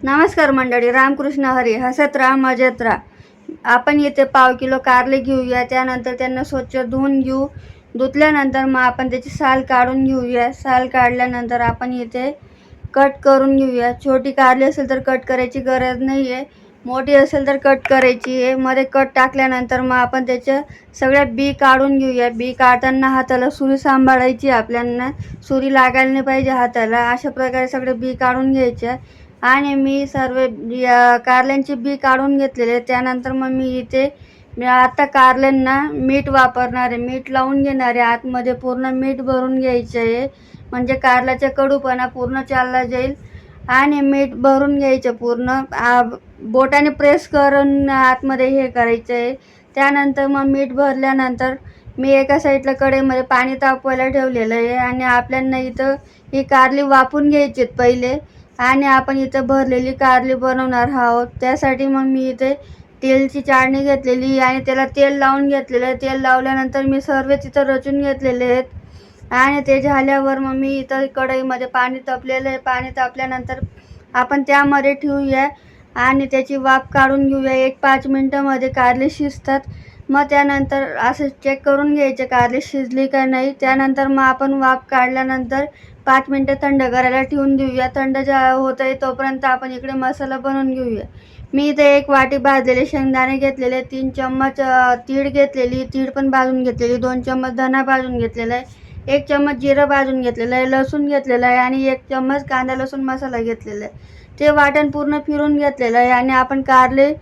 नमस्कार मंडळी रामकृष्ण हरी हसत राहा मजेत राहा. आपण येथे पाव किलो कारले घेऊया त्यानंतर त्यांना स्वच्छ धुवून घेऊ. धुतल्यानंतर मग आपण त्याची साल काढून घेऊया. साल काढल्यानंतर आपण येथे कट करून घेऊया. छोटी कारली असेल तर कट करायची गरज नाही आहे मोठी असेल तर कट करायची आहे. मध्ये कट टाकल्यानंतर मग आपण त्याच्या सगळ्या बी काढून घेऊया. बी काढताना हाताला सुरी सांभाळायची आपल्याला. सुरी लागायला नाही पाहिजे हाताला. अशा प्रकारे सगळे बी काढून घ्यायच्या. आणि मी सर्व या कारल्यांची बी काढून घेतलेले. त्यानंतर मग मी इथे मी आता कारल्यांना मीठ वापरणार आहे मीठ लावून घेणार आहे आतमध्ये पूर्ण मीठ भरून घ्यायचं आहे. म्हणजे कारल्याचा कडूपणा पूर्ण चालला जाईल. आणि मीठ भरून घ्यायचं पूर्ण. आ, बोटाने प्रेस करून आतमध्ये हे करायचं आहे. त्यानंतर मग मीठ भरल्यानंतर मी एका साईडला कडेमध्ये पाणी तापवायला ठेवलेलं आहे. आणि आपल्याला इथं ही कारली वाफून घ्यायची आहेत पहिले. आणि आपण इथं भरलेली कारली बनवणार आहोत. त्यासाठी मग मी इथे तेलची चाळणी घेतलेली आणि त्याला तेल लावून घेतलेलं आहे. तेल लावल्यानंतर मी सर्व तिथं रचून घेतलेले आहेत. आणि ते झाल्यावर मग मी इथं कढईमध्ये पाणी तापलेलं आहे. पाणी तापल्यानंतर आपण त्यामध्ये ठेवूया. आणि त्याची वाफ काढून घेऊया. एक पाच मिनटामध्ये कारली शिजतात. मग त्यानंतर असं चेक करून घ्यायचे कारली शिजली का नाही. त्यानंतर मग आपण वाफ काढल्यानंतर पाच मिनटं थंड करायला ठेवून देऊया. थंड ज्या होत आहे तोपर्यंत आपण इकडे मसाला बनवून घेऊया. मी इथे एक वाटी भाजलेले शेंगदाणे घेतलेले तीन चम्मच तीळ घेतलेली तीळ पण भाजून घेतलेली दोन चम्मच धना भाजून घेतलेला आहे एक चम्मच जिरं भाजून घेतलेलं आहे लसूण घेतलेलं आहे आणि एक चम्मच कांदा लसूण मसाला घेतलेला आहे. ते वाटण पूर्ण फिरून घेतलेलं आहे आणि आपण कारले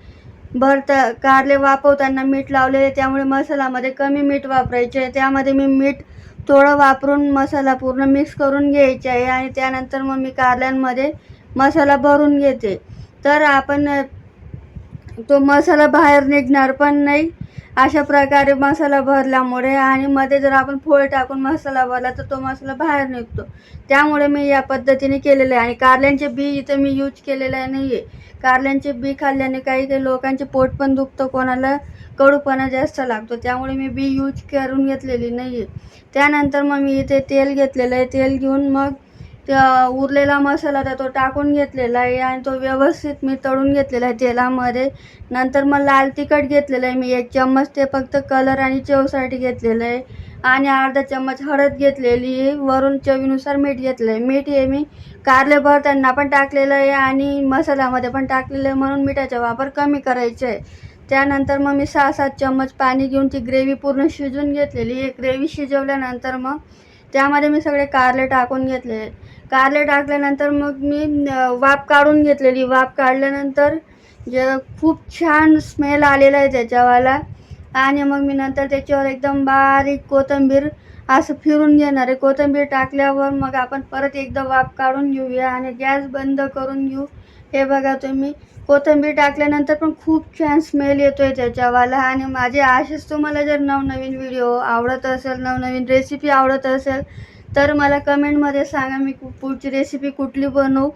भरत कारले वापरताना मीठ लावलेले त्यामुळे मसाल्यामध्ये कमी मीठ वापरायचे. आहे त्यामध्ये मी मीठ थोडं वापरून मसाला पूर्ण मिक्स करून घ्यायचे आहे आणि त्यानंतर मग मी कारल्यांमध्ये मसाला भरून घेते. तर आपण तो मसाला बाहेर निघणार पण नाही. अशा प्रकारे मसाला भरल्यामुळे आणि मध्ये जर आपण फोळ टाकून मसाला भरला तर तो मसाला बाहेर निघतो. त्यामुळे मी या पद्धतीने केलेलं आहे. आणि कारल्यांचे बी इथं मी यूज केलेलं नाही आहे कारल्यांचे बी खाल्ल्याने काही काही लोकांचे पोट पण दुखतं कोणाला कडूपणा जास्त लागतो. त्यामुळे मी बी यूज करून घेतलेली नाही आहे त्यानंतर मग मी इथे तेल घेतलेलं आहे. तेल घेऊन मग त्या उरलेला मसाला तर तो टाकून घेतलेला आहे आणि तो व्यवस्थित मी तळून घेतलेला आहे तेलामध्ये. नंतर मग लाल तिखट घेतलेलं आहे मी एक चम्मच. ते फक्त कलर आणि चवसाठी घेतलेलं आहे. आणि अर्धा चम्मच हळद घेतलेली आहे. वरून चवीनुसार मीठ घेतलं आहे. मीठ हे मी कारले भरताना पण टाकलेलं आहे आणि मसाल्यामध्ये पण टाकलेलं आहे म्हणून मिठाचा वापर कमी करायचा आहे. त्यानंतर मग मी सहा सात चम्मच पाणी घेऊन ती ग्रेव्ही पूर्ण शिजून घेतलेली आहे. ग्रेव्ही शिजवल्यानंतर मग त्यामध्ये मी सगळे कारले टाकून घेतले कारले टाकल्यानंतर मग मी वाफ काढून घेतलेली. वाफ काढल्यानंतर जे खूप छान स्मेल आलेला आहे त्याच्यावाला. आणि मग मी नंतर त्याच्यावर एकदम बारीक कोथिंबीर असं फिरून घेणार आहे. कोथिंबीर टाकल्यावर मग आपण परत एकदा वाफ काढून घेऊया आणि गॅस बंद करून घेऊ. हे बघा तुम्ही. कोथिंबीर टाकल्यानंतर पण खूप छान स्मेल येतो आहे त्याच्यावाला. आणि माझे असेच तुम्हाला जर नवनवीन व्हिडिओ आवडत असेल नवनवीन रेसिपी आवडत असेल तर मला कमेंटमध्ये सांगा मी पुढची रेसिपी कुठली बनवू.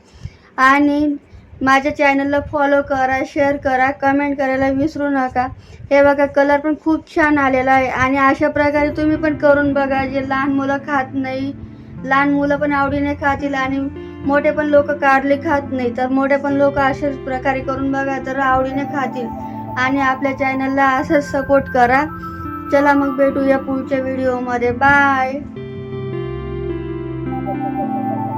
आणि माझ्या चॅनलला फॉलो करा शेअर करा कमेंट करायला विसरू नका. हे बघा कलर पण खूप छान आलेला आहे. आणि अशा प्रकारे तुम्ही पण करून बघा जे लहान मुलं खात नाही. लहान मुलं पण आवडीने खातील आणि मोठे पण लोक कारले खात नाही. तर मोठे पण लोक अशाच प्रकारे करून बघा तर आवडीने खातील. आणि आपल्या चॅनलला असंच सपोर्ट करा. चला मग भेटूया पुढच्या व्हिडिओमध्ये बाय Thank you.